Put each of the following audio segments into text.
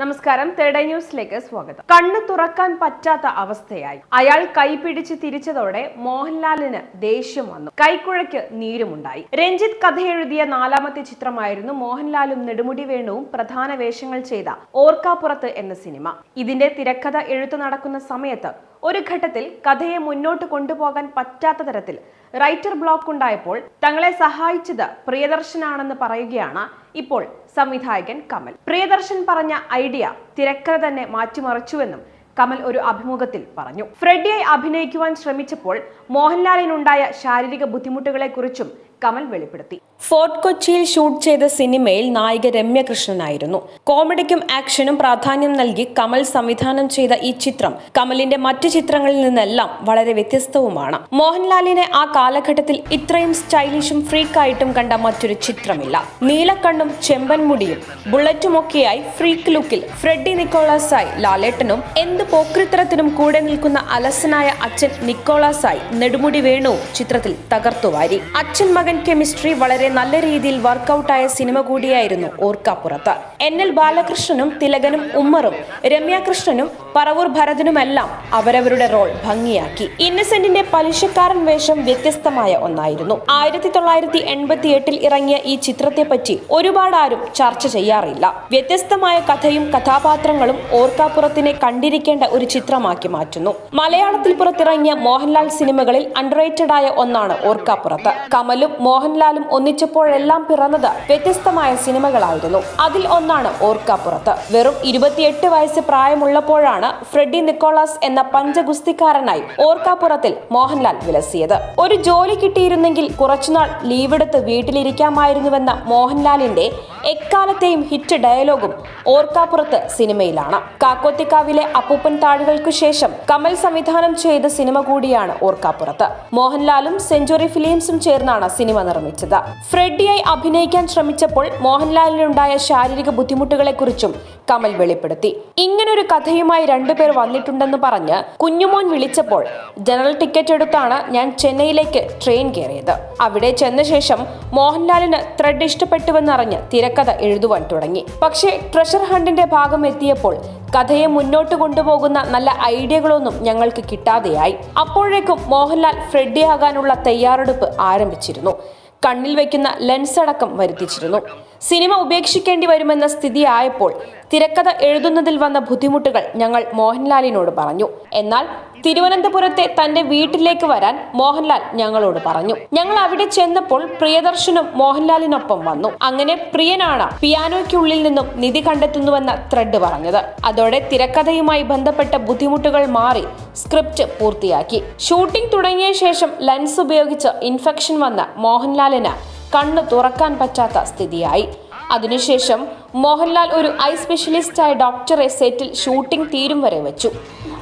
നമസ്കാരം തേർഡ് ന്യൂസിലേക്ക് സ്വാഗതം. കണ്ണു തുറക്കാൻ പറ്റാത്ത അവസ്ഥയായി. അയാൾ കൈപിടിച്ച് തിരിച്ചതോടെ മോഹൻലാലിന് ദേഷ്യം വന്നു. കൈക്കുഴയ്ക്ക് നീരുമുണ്ടായി. രഞ്ജിത്ത് കഥയെഴുതിയ നാലാമത്തെ ചിത്രമായിരുന്നു മോഹൻലാലും നെടുമുടി വേണുവും പ്രധാന വേഷങ്ങൾ ചെയ്ത ഓർക്കാപ്പുറത്ത് എന്ന സിനിമ. ഇതിന്റെ തിരക്കഥ എഴുത്തു നടക്കുന്ന സമയത്ത് ഒരു ഘട്ടത്തിൽ കഥയെ മുന്നോട്ട് കൊണ്ടുപോകാൻ പറ്റാത്ത തരത്തിൽ റൈറ്റർ ബ്ലോക്ക് ഉണ്ടായപ്പോൾ തങ്ങളെ സഹായിച്ചത് പ്രിയദർശനാണെന്ന് പറയുകയാണ് ഇപ്പോൾ സംവിധായകൻ കമൽ. പ്രിയദർശൻ പറഞ്ഞ ഐഡിയ തിരക്കഥ തന്നെ മാറ്റിമറിച്ചുവെന്നും കമൽ ഒരു അഭിമുഖത്തിൽ പറഞ്ഞു. ഫ്രെഡിയായി അഭിനയിക്കുവാൻ ശ്രമിച്ചപ്പോൾ മോഹൻലാലിനുണ്ടായ ശാരീരിക ബുദ്ധിമുട്ടുകളെക്കുറിച്ചും കമൽ വെളിപ്പെടുത്തി. ഫോർട്ട് കൊച്ചിയിൽ ഷൂട്ട് ചെയ്ത സിനിമയിൽ നായിക രമ്യകൃഷ്ണനായിരുന്നു. കോമഡിക്കും ആക്ഷനും പ്രാധാന്യം നൽകി കമൽ സംവിധാനം ചെയ്ത ഈ ചിത്രം കമലിന്റെ മറ്റു ചിത്രങ്ങളിൽ നിന്നെല്ലാം വളരെ വ്യത്യസ്തവുമാണ്. മോഹൻലാലിനെ ആ കാലഘട്ടത്തിൽ ഇത്രയും സ്റ്റൈലിഷും ഫ്രീക്കായിട്ടും കണ്ട മറ്റൊരു ചിത്രമില്ല. നീലക്കണ്ണും ചെമ്പൻ മുടിയും ബുള്ളറ്റുമൊക്കെയായി ഫ്രീക്ക് ലുക്കിൽ ഫ്രെഡി നിക്കോളാസായി ലാലേട്ടനും എന്ത് പോക്രിത്തരത്തിനും കൂടെ നിൽക്കുന്ന അലസനായ അച്ഛൻ നിക്കോളാസായി നെടുമുടി വേണുവും ചിത്രത്തിൽ തകർത്തുവാരി. അച്ഛൻ മകൻ കെമിസ്ട്രി വളരെ നല്ല രീതിയിൽ വർക്കൗട്ടായ സിനിമ കൂടിയായിരുന്നു ഓർക്കാപ്പുറത്ത്. എൻ എൽ ബാലകൃഷ്ണനും തിലകനും ഉമ്മറും രമ്യാകൃഷ്ണനും പറവൂർ ഭരതനുമെല്ലാം അവരവരുടെ റോൾ ഭംഗിയാക്കി. ഇന്നസെന്റിന്റെ പലിശക്കാരൻ വേഷം വ്യത്യസ്തമായ ഒന്നായിരുന്നു. ആയിരത്തി തൊള്ളായിരത്തി എൺപത്തി എട്ടിൽ ഇറങ്ങിയ ഈ ചിത്രത്തെപ്പറ്റി ഒരുപാട് ആരും ചർച്ച ചെയ്യാറില്ല. വ്യത്യസ്തമായ കഥയും കഥാപാത്രങ്ങളും ഓർക്കാപ്പുറത്തിനെ കണ്ടിരിക്കേണ്ട ഒരു ചിത്രമാക്കി മാറ്റുന്നു. മലയാളത്തിൽ പുറത്തിറങ്ങിയ മോഹൻലാൽ സിനിമകളിൽ അണ്ടർറേറ്റഡ് ആയ ഒന്നാണ് ഓർക്കാപ്പുറത്ത്. കമലും മോഹൻലാലും ഒന്നിച്ചപ്പോഴെല്ലാം പിറന്നത് വ്യത്യസ്തമായ സിനിമകളായിരുന്നു. അതിൽ ഒന്നാണ് ഓർക്കാപ്പുറത്ത്. വെറും ഇരുപത്തിയെട്ട് വയസ്സ് പ്രായമുള്ളപ്പോഴാണ് ഫ്രെഡി നിക്കോളാസ് എന്ന പഞ്ചഗുസ്തിക്കാരനായി ഓർക്കാപ്പുറത്തിൽ മോഹൻലാൽ വിലസിയത്. ഒരു ജോലി കിട്ടിയിരുന്നെങ്കിൽ കുറച്ചുനാൾ ലീവെടുത്ത് വീട്ടിലിരിക്കാമായിരുന്നുവെന്ന മോഹൻലാലിന്റെ എക്കാലത്തെയും ഹിറ്റ് ഡയലോഗും ഓർക്കാപ്പുറത്ത് സിനിമയിലാണ്. കാക്കോത്തിക്കാവിലെ അപ്പൂപ്പൻ താഴുകൾക്കു ശേഷം കമൽ സംവിധാനം ചെയ്ത സിനിമ കൂടിയാണ് ഓർക്കാപ്പുറത്ത്. മോഹൻലാലും സെഞ്ചുറി ഫിലിംസും ചേർന്നാണ് സിനിമ നിർമ്മിച്ചത്. ഫ്രെഡിയായി അഭിനയിക്കാൻ ശ്രമിച്ചപ്പോൾ മോഹൻലാലിനുണ്ടായ ശാരീരിക ബുദ്ധിമുട്ടുകളെക്കുറിച്ചും കമൽ വെളിപ്പെടുത്തി. ഇങ്ങനൊരു കഥയുമായി രണ്ടുപേർ വന്നിട്ടുണ്ടെന്ന് പറഞ്ഞ് കുഞ്ഞുമോൻ വിളിച്ചപ്പോൾ ജനറൽ ടിക്കറ്റ് എടുത്താണ് ഞാൻ ചെന്നൈയിലേക്ക് ട്രെയിൻ കയറിയത്. അവിടെ ചെന്ന ശേഷം മോഹൻലാലിന് ത്രെഡ് ഇഷ്ടപ്പെട്ടുവെന്നറിഞ്ഞ് തിരക്കഥ എഴുതുവാൻ തുടങ്ങി. പക്ഷേ ട്രഷർ ഹണ്ടിന്റെ ഭാഗം എത്തിയപ്പോൾ കഥയെ മുന്നോട്ട് കൊണ്ടുപോകുന്ന നല്ല ഐഡിയകളൊന്നും ഞങ്ങൾക്ക് കിട്ടാതെയായി. അപ്പോഴേക്കും മോഹൻലാൽ ഫ്രെഡിയാകാനുള്ള തയ്യാറെടുപ്പ് ആരംഭിച്ചിരുന്നു. കണ്ണിൽ വയ്ക്കുന്ന ലെൻസ് അടക്കം വരുത്തിച്ചിരുന്നു. സിനിമ ഉപേക്ഷിക്കേണ്ടി വരുമെന്ന സ്ഥിതിയായപ്പോൾ തിരക്കഥ എഴുതുന്നതിൽ വന്ന ബുദ്ധിമുട്ടുകൾ ഞങ്ങൾ മോഹൻലാലിനോട് പറഞ്ഞു. എന്നാൽ തിരുവനന്തപുരത്തെ തന്റെ വീട്ടിലേക്ക് വരാൻ മോഹൻലാൽ ഞങ്ങളോട് പറഞ്ഞു. ഞങ്ങൾ അവിടെ ചെന്നപ്പോൾ പ്രിയദർശനും മോഹൻലാലിനൊപ്പം വന്നു. അങ്ങനെ പ്രിയനാണ് പിയാനോയ്ക്കുള്ളിൽ നിന്നും നിധി കണ്ടെത്തുന്നുവെന്ന ത്രെഡ് പറഞ്ഞത്. അതോടെ തിരക്കഥയുമായി ബന്ധപ്പെട്ട ബുദ്ധിമുട്ടുകൾ മാറി സ്ക്രിപ്റ്റ് പൂർത്തിയാക്കി. ഷൂട്ടിംഗ് തുടങ്ങിയ ശേഷം ലെൻസ് ഉപയോഗിച്ച് ഇൻഫെക്ഷൻ വന്ന മോഹൻലാലിന് കണ്ണ് തുറക്കാൻ പറ്റാത്ത സ്ഥിതിയായി. അതിനുശേഷം മോഹൻലാൽ ഒരു ഐ സ്പെഷ്യലിസ്റ്റായ ഡോക്ടറെ സെറ്റിൽ ഷൂട്ടിംഗ് തീരും വരെ വെച്ചു.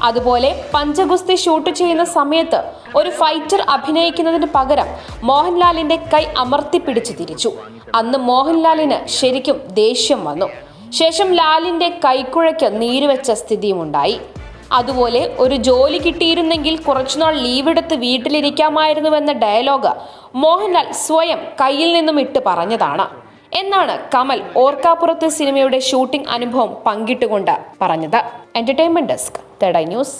അതുപോലെ പഞ്ചഗുസ്തി ഷൂട്ട് ചെയ്യുന്ന സമയത്ത് ഒരു ഫൈറ്റർ അഭിനയിക്കുന്നതിന് പകരം മോഹൻലാലിന്റെ കൈ അമർത്തിപ്പിടിച്ച് തിരിച്ചു. അന്ന് മോഹൻലാലിന് ശരിക്കും ദേഷ്യം വന്നു. ശേഷം ലാലിന്റെ കൈക്കുഴയ്ക്ക് നീരുവെച്ച സ്ഥിതിയുമുണ്ടായി. അതുപോലെ ഒരു ജോലി കിട്ടിയിരുന്നെങ്കിൽ കുറച്ചുനാൾ ലീവ് ലീവെടുത്ത് വീട്ടിലിരിക്കാമായിരുന്നുവെന്ന ഡയലോഗ് മോഹൻലാൽ സ്വയം കയ്യിൽ നിന്നും ഇട്ട് പറഞ്ഞതാണ്. എന്നാണ് കമൽ ഓർക്കാപ്പുറത്തെ സിനിമയുടെ ഷൂട്ടിംഗ് അനുഭവം പങ്കിട്ടുകൊണ്ട് പറഞ്ഞത്. Entertainment desk third eye news